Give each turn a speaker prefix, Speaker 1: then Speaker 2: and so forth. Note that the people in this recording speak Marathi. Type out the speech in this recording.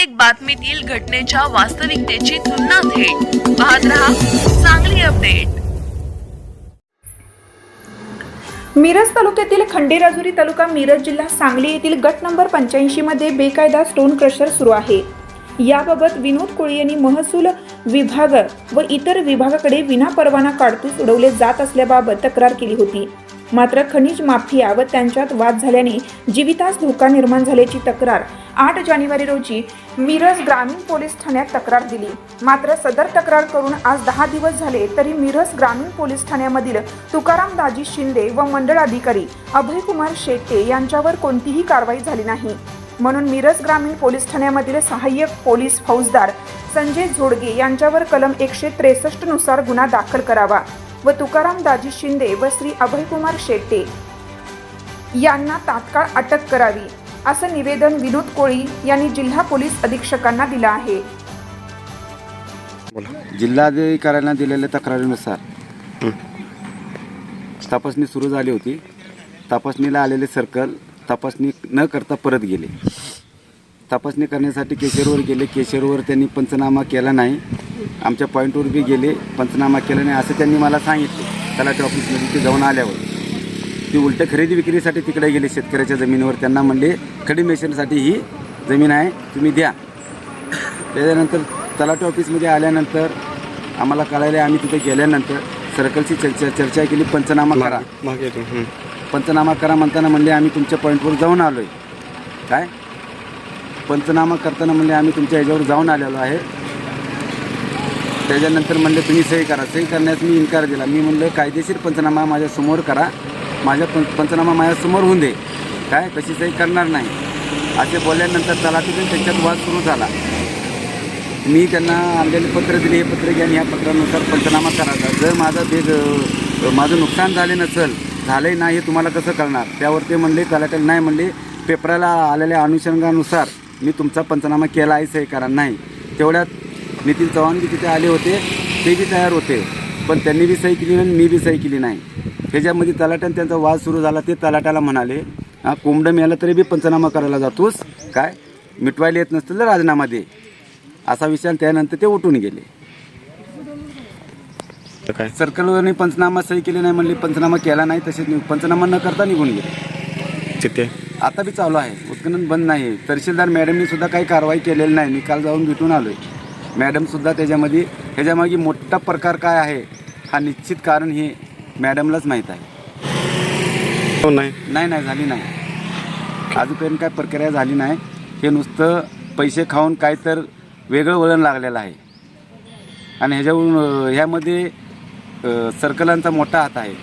Speaker 1: प्रत्येक बातमीतील घटनेच्या वास्तविकतेची तुलना थेट. पाहत रहा चांगली अपडेट.
Speaker 2: मिरज तालुक्यातील खंडेराजुरी तालुका मिरज जिल्हा सांगली येथील गट नंबर पंच्याऐंशी मध्ये बेकायदा स्टोन क्रशर सुरू आहे. याबाबत विनोद कोळी यांनी महसूल विभाग व इतर विभागाकडे विनापरवाना काढतूस उडवले जात असल्याबाबत तक्रार केली होती. मात्र खनिज माफिया व त्यांच्यात वाद झाल्याने जीवितास धोका निर्माण झाल्याची तक्रार. आठ जानेवारी रोजी मिरज ग्रामीण पोलीस ठाण्यात तक्रार दिली. मात्र सदर तक्रार करून आज दहा दिवस झाले तरी मिरज ग्रामीण पोलीस ठाण्यामधील तुकाराम दाजी शिंदे व मंडळ अधिकारी अभयकुमार शेट्टे यांच्यावर कोणतीही कारवाई झाली नाही. म्हणून मिरज ग्रामीण पोलीस ठाण्यामधील सहाय्यक पोलीस फौजदार संजय झोडगे यांच्यावर कलम एकशे त्रेसष्टनुसार गुन्हा दाखल करावा. व तुकाराम दाजी शिंदे व श्री अभयकुमार शेट्टे यांना तात्काळ अटक करावी असं निवेदन विनोद कोळी यांनी जिल्हा पोलीस अधीक्षकांना दिलं आहे.
Speaker 3: जिल्हाधिकाऱ्यांना दिलेल्या तक्रारीनुसार तपासणी सुरू झाली होती. तपासणीला आलेले सर्कल तपासणी न करता परत गेले. तपासणी करण्यासाठी केशरवर गेले. केशरवर त्यांनी पंचनामा केला नाही. आमच्या पॉईंटवर बी गेले पंचनामा केला नाही असं त्यांनी मला सांगितले. तलाठी ऑफिसमध्ये ते जाऊन आल्यावर. ती उलट खरेदी विक्रीसाठी तिकडे गेले शेतकऱ्याच्या जमिनीवर. त्यांना म्हणले खडी मेशनसाठी ही जमीन आहे तुम्ही द्या. त्याच्यानंतर तलाठी ऑफिसमध्ये आल्यानंतर आम्हाला कळायला आम्ही तिथे गेल्यानंतर सर्कलची चर्चा चर्चा केली पंचनामा करा. पंचनामा करा म्हणताना म्हणले आम्ही तुमच्या पॉईंटवर जाऊन आलो आहे काय? पंचनामा करताना म्हणले आम्ही तुमच्या ह्याच्यावर जाऊन आलेलो आहे. त्याच्यानंतर म्हणले तुम्ही सही करा. सही करण्यास मी इन्कार दिला मी म्हणलं कायदेशीर पंचनामा माझ्यासमोर करा. माझ्या पं पंचनामा माझ्यासमोर होऊन दे. काय? तशी सही करणार नाही? असे बोलल्यानंतर तलाठीतून त्यांच्यात वाद सुरू झाला. मी त्यांना आणलेले पत्र दिले. हे पत्र घ्या आणि ह्या पत्रानुसार पंचनामा करायचा जर माझं ते माझं नुकसान झाले नसेल झालंय नाही हे तुम्हाला कसं कळणार? त्यावर ते म्हणले तलाट्याला नाही म्हणले पेपराला आलेल्या अनुषंगानुसार मी तुमचा पंचनामा केला आहे सही करा. नाही. तेवढ्यात नितीन चव्हाण बी तिथे आले होते ते बी तयार होते. पण त्यांनी बी सही केली नाही मी बी सही केली नाही. ह्याच्यामध्ये तलाट्यानं त्यांचा वाद सुरू झाला ते तलाट्याला म्हणाले हा कोंबडं मिळालं तरी बी पंचनामा करायला जातोस. काय? मिटवायला येत नसतील तर राजीनामा दे. असा विचार त्यानंतर ते उठून गेले.
Speaker 4: तर काय?
Speaker 3: सर्कलवरनी पंचनामा सही केली नाही म्हणली पंचनामा केला नाही तसेच पंचनामा न करता निघून गेले.
Speaker 4: तिथे
Speaker 3: आता बी चालू आहे. उत्खनन बंद नाही. तहसीलदार मॅडमनी सुद्धा काही कारवाई केलेली नाही. मी काल जाऊन भेटून आलोय. मॅडम सुद्धा त्याच्यामध्ये ह्याच्यामागे मोठा प्रकार काय आहे हा निश्चित कारण हे मॅडमलाच माहीत आहे.
Speaker 4: हो नाही?
Speaker 3: नाही नाही झाली नाही. अजूनपर्यंत काय प्रक्रिया झाली नाही. हे नुसतं पैसे खाऊन काय तर वेगळं वळण लागलेलं आहे. आणि ह्याच्यावरून ह्यामध्ये सर्कलांचा मोठा हात आहे.